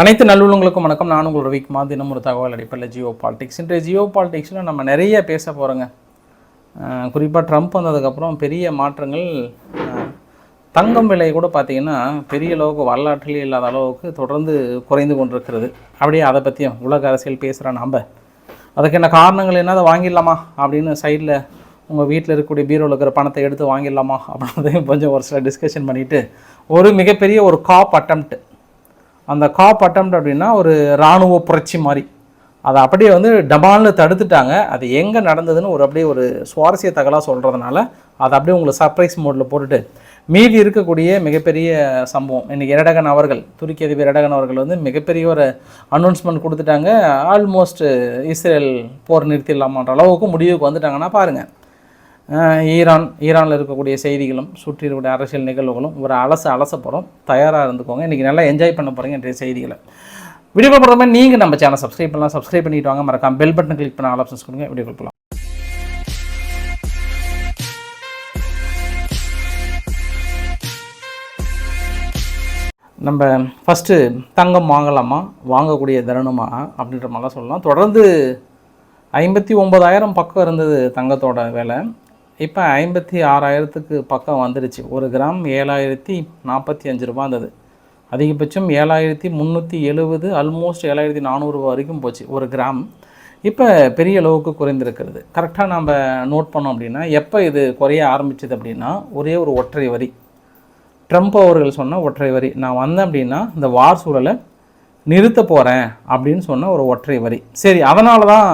அனைத்து நல்லுள்ளங்களுக்கும் வணக்கம். நான் உங்கள் ரவிக்குமார். தினம் ஒரு தகவல் அடிப்படையில் ஜியோ பாலிடிக்ஸ். இன்றைய ஜியோ பாலிடிக்ஸில் நம்ம நிறைய பேச போகிறோங்க குறிப்பாக ட்ரம்ப் வந்ததுக்கப்புறம் பெரிய மாற்றங்கள் தங்கம் விலை கூட பார்த்திங்கன்னா பெரிய அளவுக்கு வரலாற்றிலே இல்லாத அளவுக்கு தொடர்ந்து குறைந்து கொண்டிருக்கிறது. அப்படியே அதை பற்றியும் உலக அரசியல் பேசுகிற நாம். அதுக்கு என்ன காரணங்கள் என்ன? அதை வாங்கிடலாமா? அப்படின்னு சைடில் உங்கள் வீட்டில் இருக்கக்கூடிய பீரோவில் இருக்கிற பணத்தை எடுத்து வாங்கிடலாமா? அப்படின்றதையும் கொஞ்சம் ஒரு சில டிஸ்கஷன் பண்ணிவிட்டு ஒரு மிகப்பெரிய ஒரு காப் அட்டம்ப்ட் அந்த காப் அட்டம் அப்படின்னா ஒரு இராணுவ புரட்சி மாதிரி. அதை அப்படியே வந்து டமால்னு தடுத்துட்டாங்க. அது எங்கே நடந்ததுன்னு ஒரு அப்படியே ஒரு சுவாரஸ்ய தகவலாக சொல்கிறதுனால அதை அப்படியே உங்களுக்கு சர்ப்ரைஸ் மோடில் போட்டுட்டு மீதி இருக்கக்கூடிய மிகப்பெரிய சம்பவம். இன்றைக்கி எரடகன் அவர்கள் துருக்கி அதிபர் எரடகன் அவர்கள் வந்து மிகப்பெரிய ஒரு அனௌன்ஸ்மெண்ட் கொடுத்துட்டாங்க. ஆல்மோஸ்ட் இஸ்ரேல் போர் நிறுத்திடலாமான்ற அளவுக்கு முடிவுக்கு வந்துட்டாங்கன்னா பாருங்கள் ஈரான் ஈரானில் இருக்கக்கூடிய செய்திகளும் சுற்றி இருக்கக்கூடிய அரசியல் நிகழ்வுகளும் ஒரு அலச அலச போகிறோம் தயாராக இருந்துக்கோங்க. இன்றைக்கி நல்லா என்ஜாய் பண்ண போகிறீங்க இன்றைய செய்திகளை. வீடியோ போகிற மாதிரி நீங்கள் நம்ம சேனல் சப்ஸ்கிரைப் பண்ணலாம். சப்ஸ்கிரைப் பண்ணிட்டு வாங்க. மறக்காம பெல் பட்டன் கிளிக் பண்ண ஆல் ஆப்ஷன்ஸ் கொடுங்க. வீடியோ கொடுக்கலாம் நம்ம ஃபஸ்ட்டு தங்கம் வாங்கலாமா? வாங்கக்கூடிய தருணமா? அப்படின்ற மாதிரிலாம் சொல்லலாம். தொடர்ந்து ஐம்பத்தி ஒம்பதாயிரம் பக்கம் இருந்தது தங்கத்தோட விலை. இப்போ ஐம்பத்தி ஆறாயிரத்துக்கு பக்கம் வந்துடுச்சு ஒரு கிராம் ஏழாயிரத்தி நாற்பத்தி அஞ்சு ரூபா இருந்தது அதிகபட்சம் ஏழாயிரத்தி முந்நூற்றி எழுபது ஆல்மோஸ்ட் ஏழாயிரத்தி நானூறுரூவா வரைக்கும் போச்சு ஒரு கிராம். இப்போ பெரிய அளவுக்கு குறைந்திருக்கிறது. கரெக்டாக நம்ம நோட் பண்ணோம் அப்படின்னா எப்போ இது குறைய ஆரம்பிச்சது அப்படின்னா ஒரே ஒரு ஒற்றை வரி. ட்ரம்ப் அவர்கள் சொன்ன ஒற்றை வரி. நான் வந்தேன் அப்படின்னா இந்த வார் சூழலை நிறுத்த போகிறேன் அப்படின்னு சொன்ன ஒரு ஒற்றை வரி. சரி அதனால தான்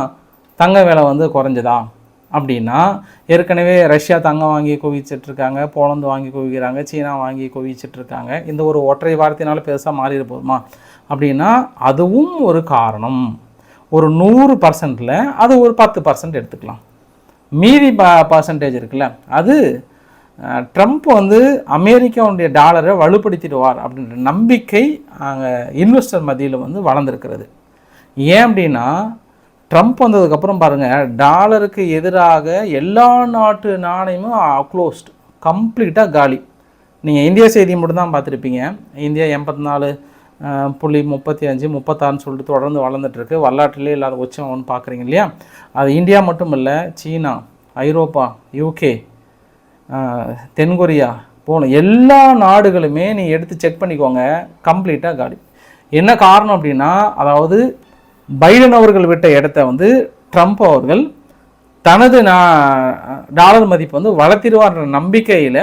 தங்க விலை வந்து குறைஞ்சதா? அப்படின்னா ஏற்கனவே ரஷ்யா தங்கம் வாங்கி குவிச்சிட்ருக்காங்க போலந்து வாங்கி குவிக்கிறாங்க சீனா வாங்கி குவிச்சிட்ருக்காங்க இந்த ஒரு ஒற்றை வார்த்தையினால பெருசாக மாறிட போதுமா அப்படின்னா அதுவும் ஒரு காரணம். ஒரு நூறு பர்சன்ட்டில் அது ஒரு பத்து பர்சன்ட் எடுத்துக்கலாம். மீதி ப பர்சன்டேஜ் இருக்குல்ல அது ட்ரம்ப் வந்து அமெரிக்காவுடைய டாலரை வலுப்படுத்திடுவார் அப்படின்ற நம்பிக்கை அங்கே இன்வெஸ்டர் மத்தியில் வந்து வளர்ந்துருக்கிறது. ஏன் அப்படின்னா ட்ரம்ப் வந்ததுக்கப்புறம் பாருங்கள் டாலருக்கு எதிராக எல்லா நாட்டு நாணயமும் க்ளோஸ்ட் கம்ப்ளீட்டாக காலி. நீங்கள் இந்தியா செய்தி மட்டும் தான் பார்த்துருப்பீங்க. இந்தியா எண்பத்தி நாலு புள்ளி முப்பத்தி அஞ்சு முப்பத்தாறுன்னு சொல்லிட்டு தொடர்ந்து வளர்ந்துட்டுருக்கு வரலாற்றிலே இல்லாத உச்சம் ஒன்று பார்க்குறீங்க இல்லையா? அது இந்தியா மட்டும் இல்லை சீனா ஐரோப்பா யூகே தென்கொரியா போகணும் எல்லா நாடுகளுமே நீ எடுத்து செக் பண்ணிக்கோங்க கம்ப்ளீட்டாக காலி. என்ன காரணம் அப்படின்னா அதாவது பைடன் அவர்கள் விட்ட இடத்த வந்து ட்ரம்ப் அவர்கள் தனது நான் டாலர் மதிப்பு வந்து வளர்த்திடுவார்ன்ற நம்பிக்கையில்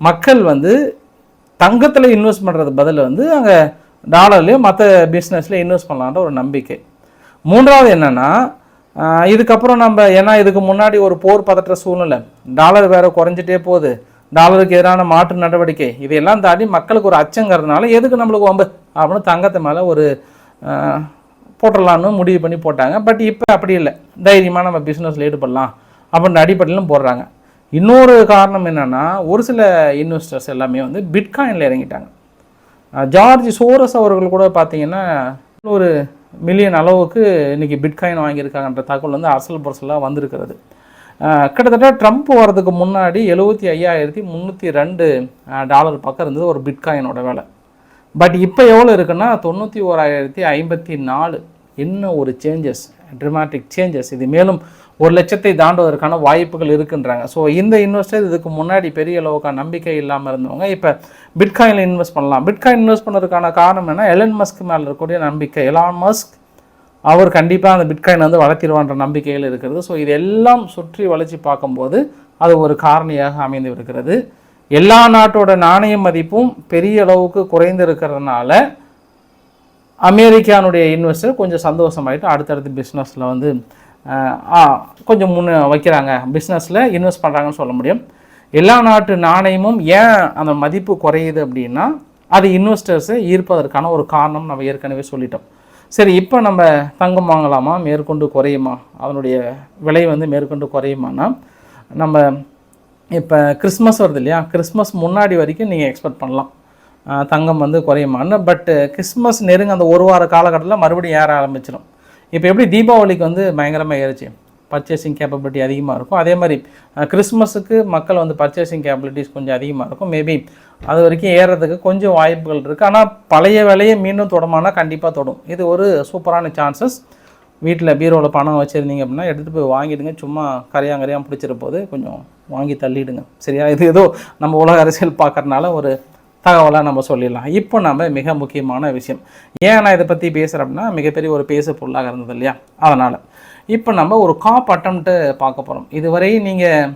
மக்கள் வந்து தங்கத்தில் இன்வெஸ்ட் பண்ணுறது பதில் வந்து அங்கே டாலர்லேயும் மற்ற பிஸ்னஸில் இன்வெஸ்ட் பண்ணலான்ற ஒரு நம்பிக்கை. மூன்றாவது என்னென்னா இதுக்கப்புறம் நம்ம ஏன்னா இதுக்கு முன்னாடி ஒரு போர் பதற்ற சூழ்நிலை. டாலர் வேறு குறைஞ்சிட்டே போகுது. டாலருக்கு எதிரான மாற்று நடவடிக்கை. இதையெல்லாம் தாண்டி மக்களுக்கு ஒரு அச்சங்கிறதுனால எதுக்கு நம்மளுக்கு வம்பு? அப்படின்னு தங்கத்தை மேலே ஒரு போட்டுடலான்னு முடிவு பண்ணி போட்டாங்க. பட் இப்போ அப்படி இல்லை. தைரியமாக நம்ம பிஸ்னஸில் ஈடுபடலாம் அப்படின்ற அடிப்படையிலும் போடுறாங்க. இன்னொரு காரணம் என்னென்னா ஒரு சில இன்வெஸ்டர்ஸ் எல்லாமே வந்து பிட்காயினில் இறங்கிட்டாங்க. ஜார்ஜ் சோரஸ் அவர்கள் கூட பார்த்தீங்கன்னா ஒரு மில்லியன் அளவுக்கு இன்னைக்கு பிட்காயின் வாங்கியிருக்காங்கன்ற தகவல் வந்து அரசல் புரசலாக வந்திருக்கிறது. கிட்டத்தட்ட ட்ரம்ப் வர்றதுக்கு முன்னாடி எழுபத்தி ஐயாயிரத்தி முந்நூற்றி ரெண்டு டாலர் பக்கம் இருந்தது ஒரு பிட்காயினோட வேலை. பட் இப்போ எவ்வளோ இருக்குன்னா தொண்ணூற்றி ஓராயிரத்தி ஐம்பத்தி நாலு. இன்னும் ஒரு சேஞ்சஸ் ட்ரிமாட்டிக் சேஞ்சஸ் இது மேலும் ஒரு லட்சத்தை தாண்டுவதற்கான வாய்ப்புகள் இருக்குன்றாங்க. ஸோ இந்த இன்வெஸ்டர் இதுக்கு முன்னாடி பெரிய அளவுக்கான நம்பிக்கை இல்லாமல் இருந்தவங்க இப்போ பிட்காயினில் இன்வெஸ்ட் பண்ணலாம். பிட்காயின் இன்வெஸ்ட் பண்ணதுக்கான காரணம் என்ன? எலன் மஸ்க் மேலே இருக்கக்கூடிய நம்பிக்கை. எலான் மஸ்க் அவர் கண்டிப்பாக அந்த பிட்காயின் வந்து வளர்த்திடுவான்ற நம்பிக்கையில் இருக்கிறது. ஸோ இதெல்லாம் சுற்றி வளர்ச்சி பார்க்கும்போது அது ஒரு காரணியாக அமைந்து இருக்கிறது எல்லா நாட்டோட நாணய மதிப்பும் பெரிய அளவுக்கு குறைந்து இருக்கிறதுனால அமெரிக்கானுடைய இன்வெஸ்டர் கொஞ்சம் சந்தோஷமாயிட்டு அடுத்தடுத்து பிஸ்னஸில் வந்து கொஞ்சம் முன்னே வைக்கிறாங்க. பிஸ்னஸில் இன்வெஸ்ட் பண்ணுறாங்கன்னு சொல்ல முடியும். எல்லா நாட்டு நாணயமும் ஏன் அந்த மதிப்பு குறையுது அப்படின்னா அது இன்வெஸ்டர்ஸை ஈர்ப்பதற்கான ஒரு காரணம் நம்ம ஏற்கனவே சொல்லிட்டோம். சரி இப்போ நம்ம தங்கம் வாங்கலாமா? மேற்கொண்டு குறையுமா? அதனுடைய விலை வந்து மேற்கொண்டு குறையுமானா? நம்ம இப்போ கிறிஸ்மஸ் வருது இல்லையா? கிறிஸ்மஸ் முன்னாடி வரைக்கும் நீங்கள் எக்ஸ்பெக்ட் பண்ணலாம். தங்கம் வந்து குறையுமான்னு. பட் கிறிஸ்மஸ் நெருங்க அந்த ஒரு வார காலகட்டத்தில் மறுபடியும் ஏற ஆரம்பிச்சிடும் இப்போ எப்படி தீபாவளிக்கு வந்து பயங்கரமாக ஏறிச்சு? பர்ச்சேசிங் கேப்பபிலிட்டி அதிகமாக இருக்கும். அதே மாதிரி கிறிஸ்மஸுக்கு மக்கள் வந்து பர்ச்சேசிங் கேப்பபிலிட்டிஸ் கொஞ்சம் அதிகமாக இருக்கும். மேபி அது வரைக்கும் ஏறுறதுக்கு கொஞ்சம் வாய்ப்புகள் இருக்குது ஆனால் பழைய விலையை மீண்டும் தொடமானால் கண்டிப்பாக தொடும். இது ஒரு சூப்பரான சான்சஸ் வீட்டில் பீரோவில் பணம் வச்சுருந்தீங்க அப்படின்னா எடுத்துகிட்டு போய் வாங்கிடுங்க. சும்மா கரையான் கரையாக பிடிச்சிரு போது கொஞ்சம் வாங்கி தள்ளிடுங்க. சரியா? இது ஏதோ நம்ம உலக அரசியல் பார்க்கறதுனால ஒரு தகவலாக நம்ம சொல்லிடலாம். இப்போ நம்ம மிக முக்கியமான விஷயம். ஏன் நான் இதை பற்றி பேசுகிறேன் அப்படின்னா மிகப்பெரிய ஒரு பேசு பொருளாக இருந்தது இல்லையா? அதனால். இப்போ நம்ம ஒரு காப் அட்டம்ப்ட்டு பார்க்க போகிறோம் இதுவரை நீங்கள்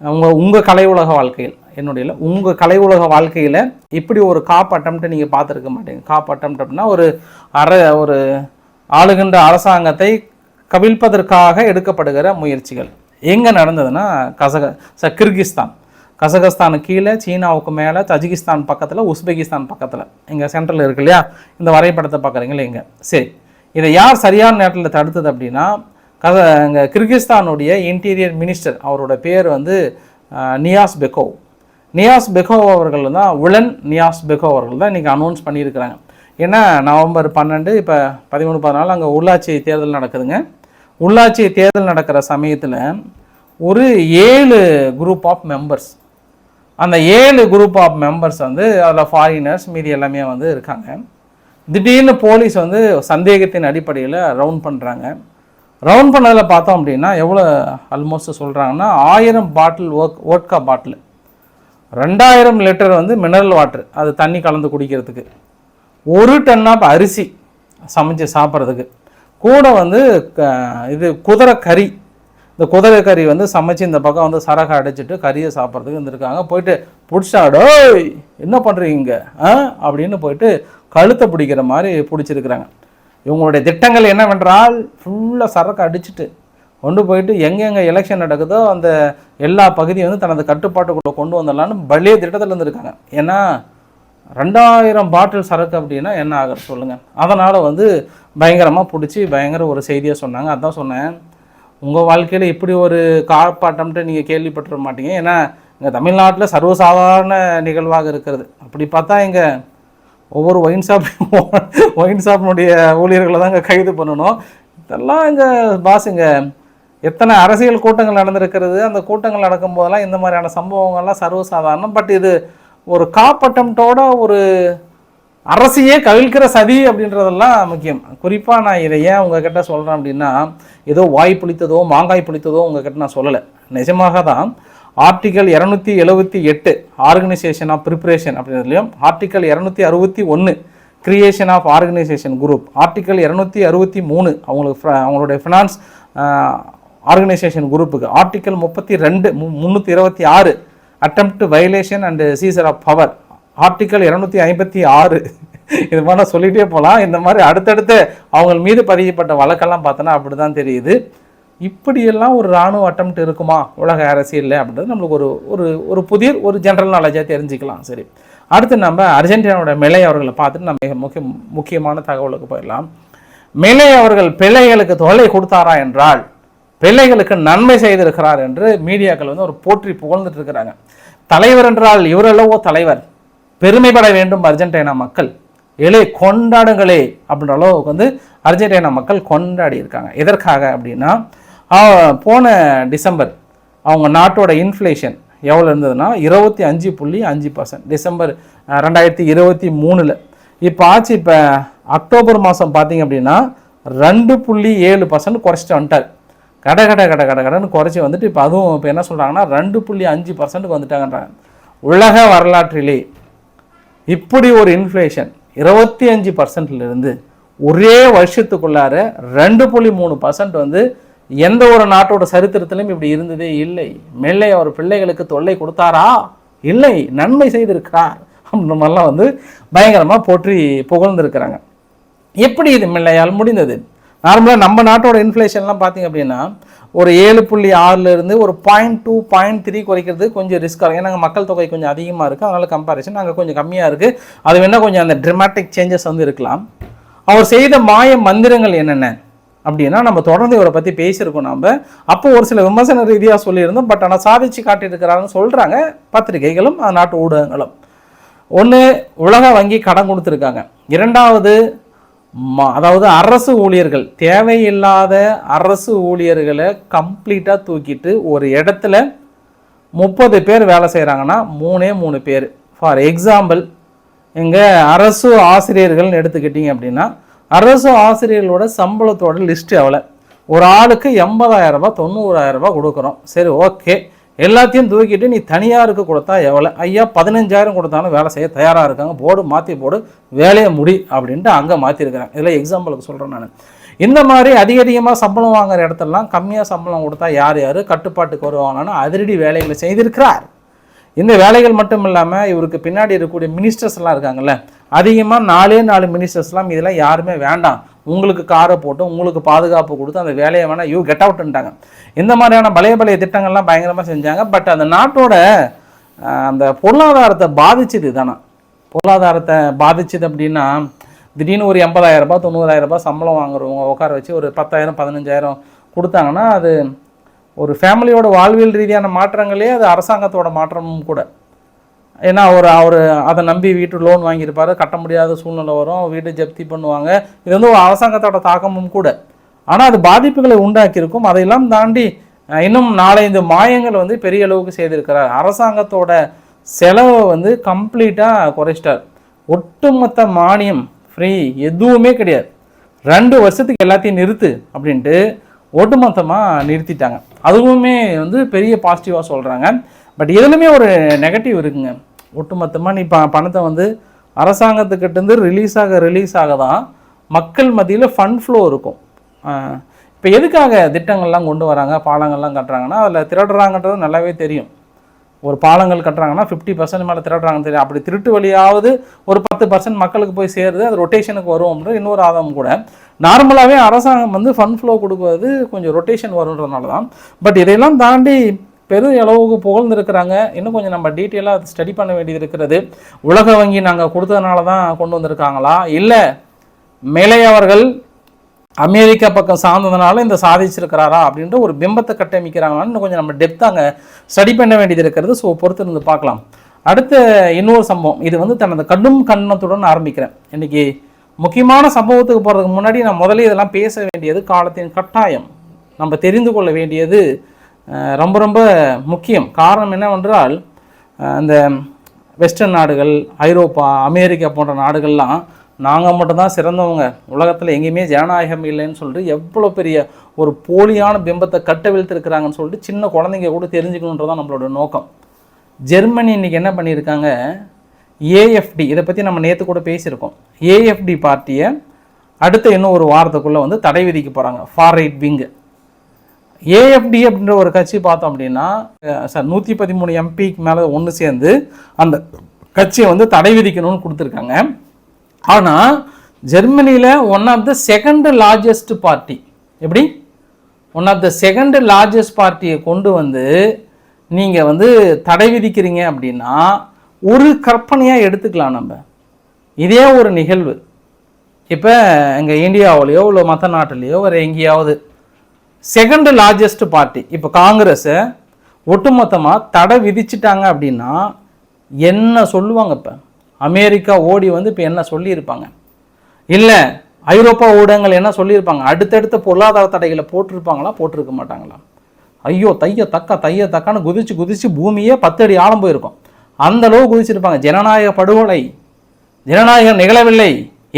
உங்கள் உங்கள் கலை உலக வாழ்க்கையில் என்னுடைய உங்கள் கலை உலக வாழ்க்கையில் இப்படி ஒரு காப் அட்டம்ப்ட்டு நீங்கள் பார்த்துருக்க மாட்டீங்க. காப் அட்டம்ப்ட் அப்படின்னா ஒரு அரை ஒரு ஆளுகின்ற அரசாங்கத்தை கவிழ்ப்பதற்காக எடுக்கப்படுகிற முயற்சிகள். எங்கே நடந்ததுன்னா கசக ச கிர்கிஸ்தான். கசகஸ்தானு கீழே சீனாவுக்கு மேலே தஜிகிஸ்தான் பக்கத்தில் உஸ்பெகிஸ்தான் பக்கத்தில். இங்கே சென்ட்ரல் இருக்கு இல்லையா? இந்த வரைபடத்தை பார்க்குறீங்களே இங்கே? சரி. இதை யார் சரியான நேரத்தில் தடுத்தது அப்படின்னா கச இங்கே கிர்கிஸ்தானுடைய இன்டீரியர் மினிஸ்டர் அவரோட பேர் வந்து நியாஸ் பெகோவ் நியாஸ் பெகோவ் அவர்கள் தான் உலன் நியாஸ் பெக்கோவ் அவர்கள் தான் இன்றைக்கி அனௌன்ஸ் பண்ணியிருக்கிறாங்க. ஏன்னா நவம்பர் பன்னெண்டு இப்போ பதிமூணு பதினாலு அங்கே உள்ளாட்சி தேர்தல் நடக்குதுங்க. உள்ளாட்சி தேர்தல் நடக்கிற சமயத்தில் ஒரு ஏழு குரூப் ஆஃப் மெம்பர்ஸ் அந்த ஏழு குரூப் ஆஃப் மெம்பர்ஸ் வந்து அதில் ஃபாரினர்ஸ் மீதி எல்லாமே வந்து இருக்காங்க. திடீர்னு போலீஸ் வந்து சந்தேகத்தின் அடிப்படையில் ரவுண்ட் பண்ணுறாங்க ரவுண்ட் பண்ணதில் பார்த்தோம் அப்படின்னா எவ்வளோ ஆல்மோஸ்ட் சொல்கிறாங்கன்னா ஆயிரம் பாட்டில் ஓக் ஓட்கா பாட்டில் ரெண்டாயிரம் லிட்டர் வந்து மினரல் வாட்ரு அது தண்ணி கலந்து குடிக்கிறதுக்கு. ஒரு டன் ஆஃப் அரிசி சமைச்சு சாப்பிட்றதுக்கு. கூட வந்து க- இது குதிரை கறி. இந்த குதிரை கறி வந்து சமைச்சு இந்த பக்கம் வந்து சரகை அடைச்சிட்டு கறியை சாப்பிட்றதுக்கு இருந்திருக்காங்க. போயிட்டு பிடிச்சாடோ என்ன பண்ணுறீங்க ஆ? அப்படின்னு போயிட்டு கழுத்தை பிடிக்கிற மாதிரி பிடிச்சிருக்கிறாங்க. இவங்களுடைய திட்டங்கள் என்னவென்றால் ஃபுல்லாக சரக்கு அடிச்சிட்டு கொண்டு போயிட்டு எங்கெங்கே எலெக்ஷன் நடக்குதோ அந்த எல்லா பகுதியும் வந்து தனது கட்டுப்பாட்டுக்குள்ளே கொண்டு வந்துடலான்னு பலிய திட்டத்தில் இருந்திருக்காங்க. ஏன்னா ரெண்டாயிரம் பாட்டில் சரக்கு அப்படின்னா என்ன ஆகுறது சொல்லுங்கள் அதனால் வந்து பயங்கரமாக பிடிச்சி பயங்கர ஒரு செய்தியை சொன்னாங்க. அதான் சொன்னேன். உங்கள் வாழ்க்கையில் இப்படி ஒரு காப்பாட்டம்ட்டு நீங்கள் கேள்விப்பட்டுற மாட்டீங்க. ஏன்னா இங்கே தமிழ்நாட்டில் சர்வசாதாரண நிகழ்வாக இருக்கிறது. அப்படி பார்த்தா இங்கே ஒவ்வொரு ஒயின் ஷாப் ஒயின் ஷாப்பினுடைய ஊழியர்களை தான் இங்கே கைது பண்ணணும். இதெல்லாம் இங்கே பாஸ் இங்கே எத்தனை அரசியல் கூட்டங்கள் நடந்திருக்கிறது. அந்த கூட்டங்கள் நடக்கும்போதெல்லாம் இந்த மாதிரியான சம்பவங்கள்லாம் சர்வசாதாரணம். பட் இது ஒரு காப்பட்டம்ட்டோட ஒரு அரசியே கவிழ்க்கிற சதி அப்படின்றதெல்லாம் முக்கியம். குறிப்பாக நான் இதை ஏன் உங்ககிட்ட சொல்கிறேன் அப்படின்னா ஏதோ வாய் புளித்ததோ மாங்காய் புளித்ததோ உங்ககிட்ட நான் சொல்லலை. நிஜமாக தான் ஆர்டிக்கல் இரநூத்தி எழுவத்தி எட்டு ஆர்கனைசேஷன் ஆஃப் ப்ரிப்ரேஷன் அப்படின்றதுலையும் ஆர்டிக்கல் இரநூத்தி அறுபத்தி ஒன்று creation of organisation group article இரநூத்தி அறுபத்தி மூணு அவங்களுக்கு அவங்களுடைய ஃபினான்ஸ் ஆர்கனைசேஷன் குரூப்புக்கு ஆர்டிக்கல் முப்பத்தி ரெண்டு முந்நூற்றி இருபத்தி ஆறு attempt violation and seizure of power article இரநூத்தி ஐம்பத்தி ஆறு. இது மாதிரி சொல்லிகிட்டே போகலாம் இந்த மாதிரி அடுத்தடுத்து அவங்க மீது பதியப்பட்ட வழக்கெல்லாம் பார்த்தோன்னா அப்படி தான் தெரியுது. இப்படியெல்லாம் ஒரு இராணுவ அட்டம்ப்ட் இருக்குமா? உலக அரசியலில் அப்படின்றது நம்மளுக்கு ஒரு ஒரு ஒரு புதிய ஒரு ஜென்ரல் நாலேஜாக தெரிஞ்சுக்கலாம். சரி. அடுத்து நம்ம அர்ஜென்டினாவோட மெலை அவர்களை பார்த்துட்டு நம்ம மிக முக்கிய முக்கியமான தகவலுக்கு போயிடலாம். மேலே அவர்கள் பிள்ளைகளுக்கு தொல்லை கொடுத்தாரா என்றால் பிள்ளைகளுக்கு நன்மை செய்திருக்கிறார் என்று மீடியாக்கள் வந்து ஒரு போற்றி புகழ்ந்துட்டு இருக்கிறாங்க. தலைவர் என்றால் இவரல்லவோ தலைவர். பெருமைப்பட வேண்டும் அர்ஜென்டினா மக்கள். எலே கொண்டாடுங்களே அப்படின்ற அளவுக்கு வந்து அர்ஜென்டினா மக்கள் கொண்டாடி இருக்காங்க. எதற்காக அப்படின்னா போன டிசம்பர் அவங்க நாட்டோட இன்ஃப்ளேஷன் எவ்வளோ இருந்ததுன்னா இருபத்தி அஞ்சு புள்ளி அஞ்சு பர்சன்ட் டிசம்பர் ரெண்டாயிரத்தி இருபத்தி மூணில். இப்போ ஆச்சு இப்போ அக்டோபர் மாதம் பார்த்தீங்க அப்படின்னா ரெண்டு புள்ளி ஏழு பர்சன்ட் குறைச்சிட்டு வந்துட்டார். கட கட கட கட கடன்னு குறைச்சி வந்துட்டு இப்போ அதுவும் இப்போ என்ன சொல்கிறாங்கன்னா ரெண்டு புள்ளி அஞ்சு பர்சன்ட்டுக்கு வந்துட்டாங்கன்றாங்க. உலக வரலாற்றிலே இப்படி ஒரு இன்ஃப்ளேஷன் இருபத்தி அஞ்சு பர்சன்ட்லேருந்து ஒரே வருஷத்துக்குள்ளார ரெண்டு புள்ளி மூணு பர்சன்ட் வந்து எந்த ஒரு நாட்டோட சரித்திரத்திலும் இப்படி இருந்ததே இல்லை. மெல்லை அவர் பிள்ளைகளுக்கு தொல்லை கொடுத்தாரா? இல்லை. நன்மை செய்திருக்கிறார். அப்படின்ற மாதிரிலாம் வந்து பயங்கரமாக போற்றி புகழ்ந்துருக்கிறாங்க. எப்படி இது மெல்லையால் முடிந்தது? நார்மலாக நம்ம நாட்டோட இன்ஃப்ளேஷன்லாம் பார்த்தீங்க அப்படின்னா ஒரு ஏழு புள்ளி ஆறுலேருந்து ஒரு பாயிண்ட் டூ பாயிண்ட் த்ரீ குறைக்கிறது கொஞ்சம் ரிஸ்க்காக இருக்கும். ஏன்னா மக்கள் தொகை கொஞ்சம் அதிகமாக இருக்குது அதனால் கம்பாரிசன் அங்கே கொஞ்சம் கம்மியாக இருக்குது அது வேணால் கொஞ்சம் அந்த ட்ரமாட்டிக் சேஞ்சஸ் வந்து இருக்கலாம். அவர் செய்த மாய மந்திரங்கள் என்னென்ன? அப்படின்னா நம்ம தொடர்ந்து இவரை பற்றி பேசியிருக்கோம் நம்ம அப்போ ஒரு சில விமர்சன ரீதியாக சொல்லியிருந்தோம். பட் ஆனால் சாதிச்சு காட்டியிருக்கிறாருன்னு சொல்கிறாங்க பத்திரிகைகளும் நாட்டு ஊடகங்களும். ஒன்று உலக வங்கி கடன் கொடுத்துருக்காங்க. இரண்டாவது அதாவது அரசு ஊழியர்கள் தேவையில்லாத அரசு ஊழியர்களை கம்ப்ளீட்டாக தூக்கிட்டு ஒரு இடத்துல முப்பது பேர் வேலை செய்கிறாங்கன்னா மூணே மூணு பேர். ஃபார் எக்ஸாம்பிள் எங்கள் அரசு ஆசிரியர்கள்னு எடுத்துக்கிட்டிங்க அப்படின்னா அரசு ஆசிரியர்களோட சம்பளத்தோட லிஸ்ட் எவ்வளோ ஒரு ஆளுக்கு எண்பதாயிரரூபா தொண்ணூறாயிரரூபா கொடுக்குறோம். சரி ஓகே எல்லாத்தையும் தூக்கிட்டு நீ தனியாக இருக்க கொடுத்தா எவ்வளோ ஐயா பதினஞ்சாயிரம் கொடுத்தாலும் வேலை செய்ய தயாராக இருக்காங்க. போர்டு மாற்றி போடு வேலையை முடி அப்படின்ட்டு அங்கே மாற்றிருக்கிறேன் இதில் எக்ஸாம்பிளுக்கு சொல்கிறேன் நான். இந்த மாதிரி அதிக அதிகமாக சம்பளம் வாங்குற இடத்துலலாம் கம்மியாக சம்பளம் கொடுத்தா யார் யார் கட்டுப்பாட்டுக்கு வருவாங்கன்னு அதிரடி வேலைகளை செய்திருக்கிறார். இந்த வேலைகள் மட்டும் இல்லாமல் இவருக்கு பின்னாடி இருக்கக்கூடிய மினிஸ்டர்ஸ் எல்லாம் இருக்காங்கல்ல அதிகமாக நாலே நாலு மினிஸ்டர்ஸ்லாம் இதெல்லாம் யாருமே வேண்டாம். உங்களுக்கு காரை போட்டு உங்களுக்கு பாதுகாப்பு கொடுத்து அந்த வேலையை வேணால் யூ கெட் அவுட்ன்ட்டாங்க இந்த மாதிரியான பழைய பழைய திட்டங்கள்லாம் பயங்கரமாக செஞ்சாங்க. பட் அந்த நாட்டோட அந்த பொருளாதாரத்தை பாதிச்சது தானே பொருளாதாரத்தை பாதிச்சது அப்படின்னா திடீர்னு ஒரு எண்பதாயிரம் ரூபாய் தொண்ணூறாயிரம் ரூபாய் சம்பளம் வாங்குறவங்க உட்கார வச்சு ஒரு பத்தாயிரம் பதினஞ்சாயிரம் கொடுத்தாங்கன்னா அது ஒரு ஃபேமிலியோட வாழ்வியல் ரீதியான மாற்றங்களே அது அரசாங்கத்தோட மாற்றமும் கூட. ஏன்னா அவர் அவர் அதை நம்பி வீட்டு லோன் வாங்கியிருப்பார். கட்ட முடியாத சூழ்நிலை வரும். வீடு ஜப்தி பண்ணுவாங்க. இது வந்து ஒரு அரசாங்கத்தோட தாக்கமும் கூட. ஆனால் அது பாதிப்புகளை உண்டாக்கியிருக்கும். அதையெல்லாம் தாண்டி இன்னும் நாலஞ்சு மாயங்கள் வந்து பெரிய அளவுக்கு செய்திருக்கிறார். அரசாங்கத்தோட செலவை வந்து கம்ப்ளீட்டாக குறைச்சிட்டார். ஒட்டுமொத்த மானியம் ஃப்ரீ எதுவுமே கிடையாது. ரெண்டு வருஷத்துக்கு எல்லாத்தையும் நிறுத்து அப்படின்ட்டு ஒட்டுமொத்தமாக நிறுத்திட்டாங்க. அதுவுமே வந்து பெரிய பாசிட்டிவாக சொல்கிறாங்க பட் இதுலையுமே ஒரு நெகட்டிவ் இருக்குங்க. ஒட்டுமொத்தமாக நீ ப பணத்தை வந்து அரசாங்கத்துக்கிட்டேருந்து ரிலீஸ் ஆக ரிலீஸ் ஆக தான் மக்கள் மத்தியில் ஃபண்ட் ஃப்ளோ இருக்கும். இப்போ எதுக்காக திட்டங்கள்லாம் கொண்டு வராங்க பாலங்கள்லாம் கட்டுறாங்கன்னா அதில் திருடுறாங்கன்றது நல்லாவே தெரியும். ஒரு பாலங்கள் கட்டுறாங்கன்னா ஃபிஃப்டி பர்சன்ட் மேலே திருடுறாங்கன்னு தெரியும். அப்படி திருட்டு வழியாவது ஒரு பத்து பர்சன்ட் மக்களுக்கு போய் சேருது அது ரொட்டேஷனுக்கு வரும் அப்படின்ற இன்னொரு ஆதாரம் கூட. நார்மலாகவே அரசாங்கம் வந்து ஃபண்ட் ஃப்ளோ கொடுக்குறது கொஞ்சம் ரொட்டேஷன் வருன்றதுனால தான் பட் இதையெல்லாம் தாண்டி பெரும் அளவுக்கு புகழ்ந்துருக்கிறாங்க. இன்னும் கொஞ்சம் நம்ம டீட்டெயிலாக ஸ்டடி பண்ண வேண்டியது இருக்கிறது. உலக வங்கி நாங்கள் கொடுத்ததுனால தான் கொண்டு வந்திருக்காங்களா? இல்லை மேலே அவர்கள் அமெரிக்கா பக்கம் சார்ந்ததுனால இந்த சாதிச்சிருக்கிறாரா அப்படின்ற ஒரு பிம்பத்தை கட்டமைக்கிறாங்களான்னு இன்னும் கொஞ்சம் நம்ம டெப்த்தாங்க ஸ்டடி பண்ண வேண்டியது இருக்கிறது. ஸோ பொறுத்து இருந்து பார்க்கலாம். அடுத்த இன்னொரு சம்பவம். இது வந்து தனது கடும் கண்ணத்துடன் ஆரம்பிக்கிறேன். இன்னைக்கு முக்கியமான சம்பவத்துக்கு போகிறதுக்கு முன்னாடி நான் முதல்ல இதெல்லாம் பேச வேண்டியது காலத்தின் கட்டாயம். நம்ம தெரிந்து கொள்ள வேண்டியது ரொம்ப ரொம்ப முக்கியம். காரணம் என்னவென்றால் அந்த இந்த வெஸ்டர்ன் நாடுகள் ஐரோப்பா அமெரிக்கா போன்ற நாடுகள்லாம் நாங்கள் மட்டும்தான் சிறந்தவங்க. உலகத்தில் எங்கேயுமே ஜனநாயகம் இல்லைன்னு சொல்லிட்டு எவ்வளோ பெரிய ஒரு போலியான பிம்பத்தை கட்டவிழ்த்துருக்குறாங்கன்னு சொல்லிட்டு சின்ன குழந்தைங்க கூட தெரிஞ்சுக்கணுன்றதான் நம்மளோட நோக்கம். ஜெர்மனி இன்றைக்கி என்ன பண்ணியிருக்காங்க? ஏஎஃப்டி இதை பற்றி நம்ம நேற்று கூட பேசியிருக்கோம். ஏஎஃப்டி பார்ட்டியை அடுத்த இன்னும் ஒரு வாரத்துக்குள்ளே வந்து தடை விதிக்க போகிறாங்க ஃபார் ரைட் விங்கு ஏஎஃப்டி அப்படின்ற ஒரு கட்சி பார்த்தோம் அப்படின்னா சார் நூற்றி பதிமூணு எம்பிக்கு மேலே ஒன்று சேர்ந்து அந்த கட்சியை வந்து தடை விதிக்கணும்னு கொடுத்துருக்காங்க. ஆனால் ஜெர்மனியில் one of the second largest party எப்படி? One of the second largest பார்ட்டியை கொண்டு வந்து நீங்கள் வந்து தடை விதிக்கிறீங்க அப்படின்னா ஒரு கற்பனையாக எடுத்துக்கலாம் நம்ம. இதே ஒரு நிகழ்வு. இப்போ எங்கள் இந்தியாவிலையோ இல்லை மற்ற நாட்டிலையோ வேறு எங்கேயாவது செகண்ட் லார்ஜஸ்ட் பார்ட்டி இப்போ காங்கிரஸை ஒட்டுமொத்தமாக தடை விதிச்சிட்டாங்க அப்படின்னா என்ன சொல்லுவாங்க இப்போ? அமெரிக்கா ஓடி வந்து இப்போ என்ன சொல்லியிருப்பாங்க? இல்லை ஐரோப்பா ஊடகங்கள் என்ன சொல்லியிருப்பாங்க? அடுத்தடுத்த பொருளாதார தடைகளை போட்டிருப்பாங்களா? போட்டிருக்க மாட்டாங்களா? ஐயோ தைய தக்கா தைய தக்கான்னு குதிச்சு குதிச்சு பூமியே பத்து அடி ஆழம் போயிருக்கும். அந்த அளவு குதிச்சிருப்பாங்க. ஜனநாயக படுகொலை ஜனநாயகம் நிகழவில்லை.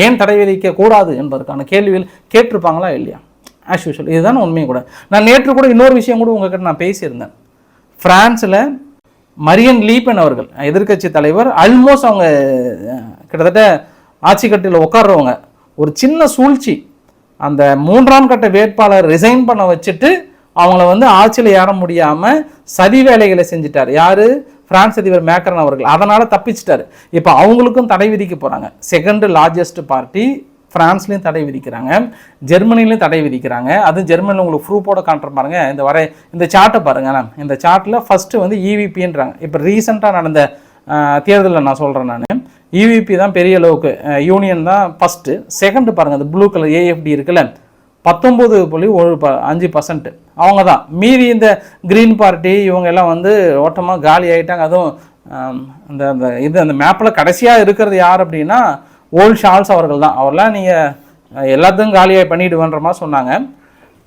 ஏன் தடை விதிக்க கூடாது என்பதற்கான கேள்விகள் கேட்டிருப்பாங்களா இல்லையா? ஆஸ் யூஷுவல் இதுதான் உண்மையும் கூட. நான் நேற்று கூட இன்னொரு விஷயம் கூட உங்ககிட்ட நான் பேசியிருந்தேன். ஃப்ரான்ஸில் மரியன் லீபன் அவர்கள் எதிர்க்கட்சி தலைவர் ஆல்மோஸ்ட் அவங்க கிட்டத்தட்ட ஆட்சி கட்டியில் உட்கார்றவங்க ஒரு சின்ன சூழ்ச்சி அந்த மூன்றாம் கட்ட வேட்பாளர் ரிசைன் பண்ண வச்சுட்டு அவங்கள வந்து ஆட்சியில் ஏற முடியாமல் சதி வேலைகளை செஞ்சுட்டார். யார்? பிரான்ஸ் அதிபர் மேக்ரன் அவர்கள். அதனால் தப்பிச்சிட்டார். இப்போ அவங்களுக்கும் தடை விதிக்க போகிறாங்க செகண்ட் லார்ஜஸ்ட் பார்ட்டி ஃப்ரான்ஸ்லேயும் தடை விதிக்கிறாங்க. ஜெர்மனிலையும் தடை விதிக்கிறாங்க. அதுவும் ஜெர்மனியில் உங்களுக்கு ப்ரூஃபோட காட்டுற பாருங்க. இந்த வரை இந்த சார்ட்டை பாருங்கள் இந்த சார்ட்டில் ஃபஸ்ட்டு வந்து இவிபின்றாங்க இப்போ ரீசெண்டாக நடந்த தேர்தலில் நான் சொல்கிறேன் நான். இவிபி தான் பெரிய அளவுக்கு யூனியன் தான் ஃபஸ்ட்டு செகண்டு பாருங்கள் அந்த ப்ளூ கலர் ஏஎஃப்டி இருக்குல்ல. பத்தொம்பது புள்ளி ஒரு ப அஞ்சு பர்சன்ட் அவங்க தான் மீதி இந்த க்ரீன் பார்ட்டி இவங்க எல்லாம் வந்து ஓட்டமாக காலி ஆகிட்டாங்க அதுவும் அந்த அந்த இது அந்த மேப்பில் கடைசியாக இருக்கிறது யார் அப்படின்னா ஓல்ட் ஷால்ஸ் அவர்கள் தான். அவர்லாம் நீங்கள் எல்லாத்தையும் காலியாக பண்ணிடுவேன்ற மாதிரி சொன்னாங்க.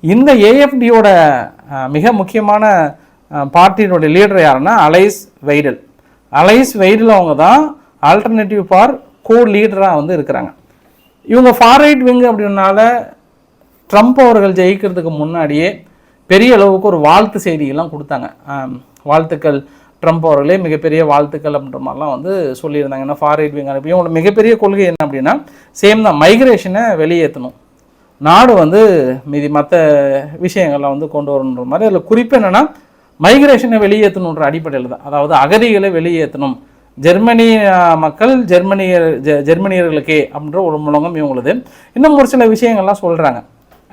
இந்த ஏஎஃப்டியோட மிக முக்கியமான பார்ட்டியினுடைய லீடர் யாருன்னா அலைஸ் வெய்டல். அலைஸ் வெய்டல் அவங்க தான் ஆல்டர்னேட்டிவ் ஃபார் கோ லீடராக வந்து இருக்கிறாங்க. இவங்க ஃபார் விங் அப்படின்னால ட்ரம்ப் அவர்கள் ஜெயிக்கிறதுக்கு முன்னாடியே பெரிய அளவுக்கு ஒரு வாழ்த்து செய்தியெல்லாம் கொடுத்தாங்க. வாழ்த்துக்கள். ட்ரம்ப் அவர்களே மிகப்பெரிய வாழ்த்துக்கள் அப்படின்ற மாதிரிலாம் வந்து சொல்லியிருந்தாங்க. ஏன்னா ஃபார் விங் அனுப்பி இவங்களோட மிகப்பெரிய கொள்கை என்ன அப்படின்னா சேம் தான் மைக்ரேஷனை வெளியேற்றணும். நாடு வந்து மீதி மற்ற விஷயங்கள்லாம் வந்து கொண்டு வரணுன்ற மாதிரி அதில் குறிப்பு என்னென்னா மைக்ரேஷனை வெளியேற்றணுன்ற அடிப்படையில் தான். அதாவது அகதிகளை வெளியேற்றணும். ஜெர்மனி மக்கள் ஜெர்மனியர் ஜெ- ஜெர்மனியர்களுக்கே அப்படின்ற ஒரு முழங்கம் இவங்களுது. இன்னும் ஒரு சில விஷயங்கள்லாம் சொல்கிறாங்க